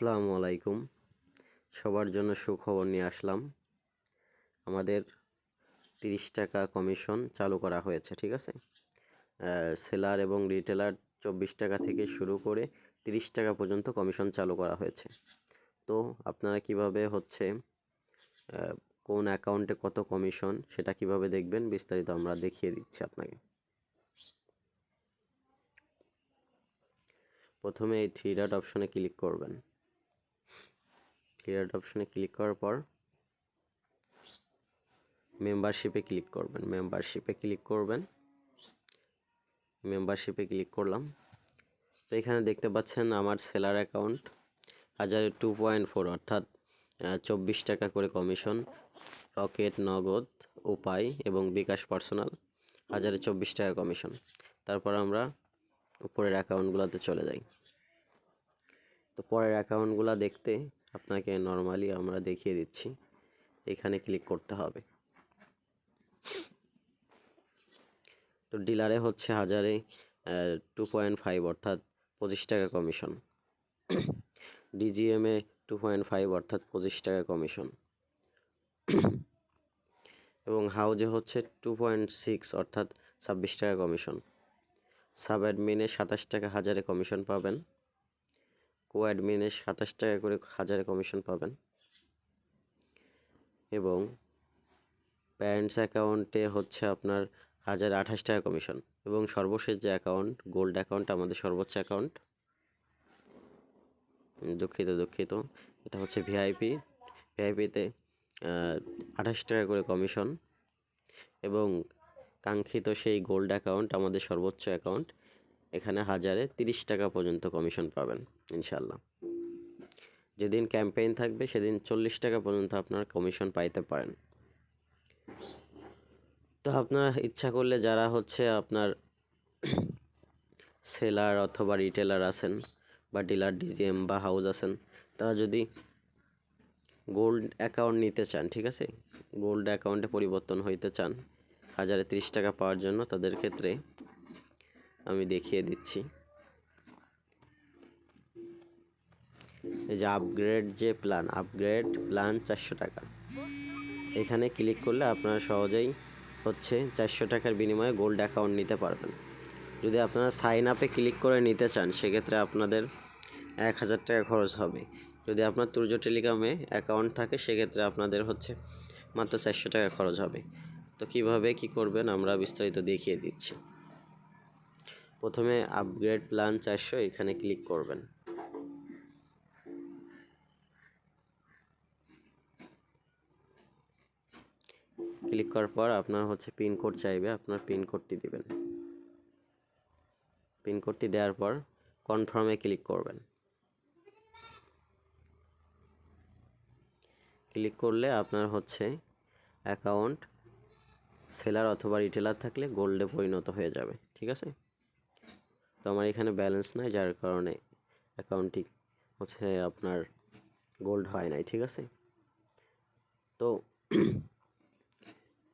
আসসালামু আলাইকুম। সবার জন্য সুখবর নিয়ে আসলাম। আমাদের তিরিশ টাকা কমিশন চালু করা হয়েছে, ঠিক আছে? সেলার এবং রিটেলার চব্বিশ টাকা থেকে শুরু করে তিরিশ টাকা পর্যন্ত কমিশন চালু করা হয়েছে। তো আপনারা কীভাবে হচ্ছে কোন অ্যাকাউন্টে কত কমিশন সেটা কীভাবে দেখবেন বিস্তারিত আমরা দেখিয়ে দিচ্ছি আপনাকে। প্রথমে এই থ্রি ডট অপশনে ক্লিক করবেন। ডট অপশনে ক্লিক করার পর মেম্বারশিপে ক্লিক করবেন। মেম্বারশিপে ক্লিক করবেন। মেম্বারশিপে ক্লিক করলাম। তো এখানে দেখতে পাচ্ছেন আমার সেলার অ্যাকাউন্ট হাজারে টু পয়েন্ট ফোর অর্থাৎ চব্বিশ টাকা করে কমিশন রকেট নগদ, উপায় এবং বিকাশ পার্সোনাল হাজারে চব্বিশ টাকা কমিশন তারপর আমরা উপরের অ্যাকাউন্টগুলোতে চলে যাই। তো পরের অ্যাকাউন্টগুলো দেখতে আপনাকে নর্মালি আমরা দেখিয়ে দিচ্ছি। এখানে ক্লিক করতে হবে। তো ডিলারে হচ্ছে হাজারে টু পয়েন্ট ফাইভ অর্থাৎ পঁচিশ টাকা কমিশন ডিজিএমে টু পয়েন্ট ফাইভ অর্থাৎ পঁচিশ টাকা কমিশন এবং হাউজে হচ্ছে টু পয়েন্ট সিক্স অর্থাৎ ছাব্বিশ টাকা কমিশন সাব অ্যাডমিনে সাতাশ টাকা হাজারে কমিশন পাবেন। কো অ্যাডমিনে সাতাশ টাকা করে হাজারে কমিশন পাবেন। এবং প্যারেন্টস অ্যাকাউন্টে হচ্ছে আপনার হাজার আঠাশ টাকা কমিশন। এবং সর্বশেষ যে অ্যাকাউন্ট, গোল্ড অ্যাকাউন্ট, আমাদের সর্বোচ্চ অ্যাকাউন্ট, দুঃখিত দুঃখিত, এটা হচ্ছে ভিআইপি। ভিআইপিতে আঠাশ টাকা করে কমিশন। এবং কাঙ্ক্ষিত সেই গোল্ড অ্যাকাউন্ট, আমাদের সর্বোচ্চ অ্যাকাউন্ট এখানে হাজারে তিরিশ টাকা পর্যন্ত কমিশন পাবেন ইনশাল্লাহ যেদিন ক্যাম্পেইন থাকবে, সেদিন চল্লিশ টাকা পর্যন্ত আপনার কমিশন পাইতে পারেন। তো আপনার ইচ্ছা করলে যারা হচ্ছে আপনার সেলার অথবা রিটেলার আছেন বা ডিলার, ডিজিএম বা হাউস আছেন, তারা যদি গোল্ড অ্যাকাউন্ট নিতে চান, ঠিক আছে? গোল্ড অ্যাকাউন্টে পরিবর্তন হইতে চান, হাজারে তিরিশ টাকা পাওয়ার জন্য, তাদের ক্ষেত্রে আমি দেখিয়ে দিচ্ছি। যে আপগ্রেড যে প্ল্যান আপগ্রেড প্ল্যান চারশো টাকা। এখানে ক্লিক করলে আপনারা সহজেই হচ্ছে চারশো টাকার বিনিময়ে গোল্ড অ্যাকাউন্ট নিতে পারবেন। যদি আপনারা সাইন আপে ক্লিক করে নিতে চান, সেক্ষেত্রে আপনাদের এক হাজার টাকা খরচ হবে। যদি আপনার তুর্য টেলিকমে অ্যাকাউন্ট থাকে, সেক্ষেত্রে আপনাদের হচ্ছে মাত্র চারশো টাকা খরচ হবে। তো কীভাবে কি করবেন, আমরা বিস্তারিত দেখিয়ে দিচ্ছি। প্রথমে আপগ্রেড প্ল্যান চারশো, এখানে ক্লিক করবেন। ক্লিক করার পর আপনার হচ্ছে পিনকোড চাইবে, আপনার পিনকোডটি দিবেন। পিনকোডটি দেওয়ার পর কনফার্মে ক্লিক করবেন। ক্লিক করলে আপনার হচ্ছে অ্যাকাউন্ট সেলার অথবা রিটেলার থাকলে গোল্ডে পরিণত হয়ে যাবে, ঠিক আছে? তো আমার এখানে ব্যালেন্স নাই, যার কারণে অ্যাকাউন্টটি হচ্ছে আপনার গোল্ড হয় নাই, ঠিক আছে? তো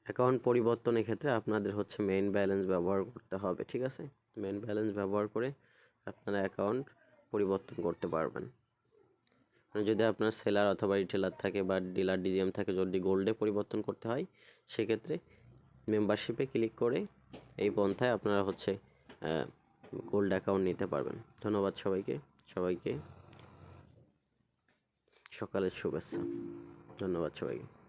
অ্যাকাউন্ট পরিবর্তনের ক্ষেত্রে আপনাদের হচ্ছে মেইন ব্যালেন্স ব্যবহার করতে হবে, ঠিক আছে? মেইন ব্যালেন্স ব্যবহার করে আপনারা অ্যাকাউন্ট পরিবর্তন করতে পারবেন। মানে যদি আপনার সেলার অথবা রিটেলার থাকে বা ডিলার ডিজিএম থাকে, যদি গোল্ডে পরিবর্তন করতে হয়, সেক্ষেত্রে মেম্বারশিপে ক্লিক করে এই পন্থায় আপনারা হচ্ছে গোল্ড অ্যাকাউন্ট নিতে পারবেন। ধন্যবাদ সবাইকে। সবাইকে সকালের শুভেচ্ছা। ধন্যবাদ সবাইকে।